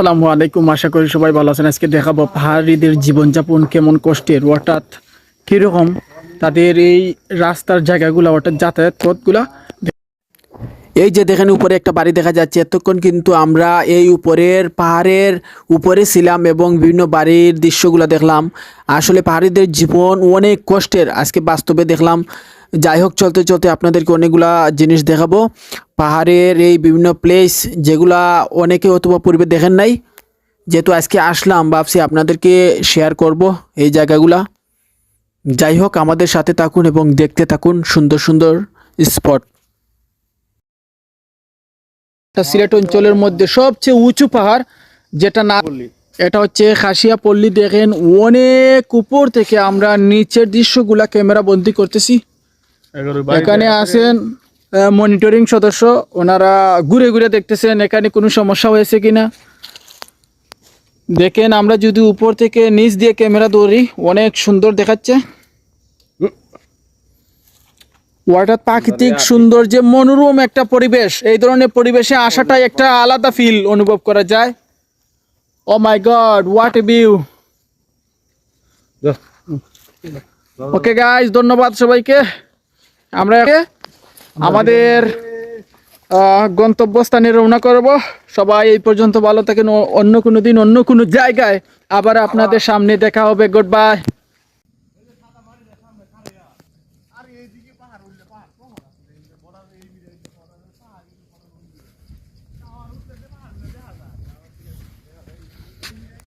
আসসালামু আলাইকুম। আশা করি সবাই ভালো আছেন। আজকে দেখাবো পাহাড়িদের জীবনযাপন কেমন কষ্টের। অর্থাৎ কীরকম তাদের এই রাস্তার জায়গাগুলো, অর্থাৎ যাতায়াত পথগুলা। এই যে দেখেন, উপরে একটা বাড়ি দেখা যাচ্ছে। এতক্ষণ কিন্তু আমরা এই উপরের পাহাড়ের উপরে ছিলাম এবং বিভিন্ন বাড়ির দৃশ্যগুলো দেখলাম। আসলে পাহাড়িদের জীবন অনেক কষ্টের। আজকে বাস্তবে দেখলাম যাই হোক চলতে চলতে আপনাদেরকে অনেকগুলা জিনিস দেখাবো। পাহাড়ের এই বিভিন্ন প্লেস যেগুলা অনেকে অথবা পূর্বে দেখেন নাই যেহেতু আজকে আসলাম ভাবছি আপনাদেরকে শেয়ার করব এই জায়গাগুলা। যাই হোক আমাদের সাথে থাকুন এবং দেখতে থাকুন সুন্দর সুন্দর স্পট সিলেট অঞ্চলের মধ্যে সবচেয়ে উঁচু পাহাড় যেটা না এটা হচ্ছে খাসিয়া পল্লী। দেখেন অনেক উপর থেকে আমরা নিচের দৃশ্যগুলা ক্যামেরা বন্দি করতেছি। এখানে আছেন মনিটরিং সদস্য। ওনারা ঘুরে ঘুরে দেখতেছেন এখানে কোনো সমস্যা হয়েছে কিনা। দেখেন আমরা যদি উপর থেকে নিচ দিয়ে ক্যামেরা ধরি অনেক সুন্দর দেখাচ্ছে। ওয়াটার প্রাকৃতিক সুন্দর যে মনোরম একটা পরিবেশ। এই ধরনের পরিবেশে আসাটাই একটা আলাদা ফিল অনুভব করা যায়। ও my god what a view okay guys ধন্যবাদ সবাইকে। আমরা আমাদের গন্তব্যস্থানে রওনা করব। সবাই এই পর্যন্ত ভালো থাকেন। অন্য কোনো দিন, অন্য কোনো জায়গায় আবার আপনাদের সামনে দেখা হবে। Good bye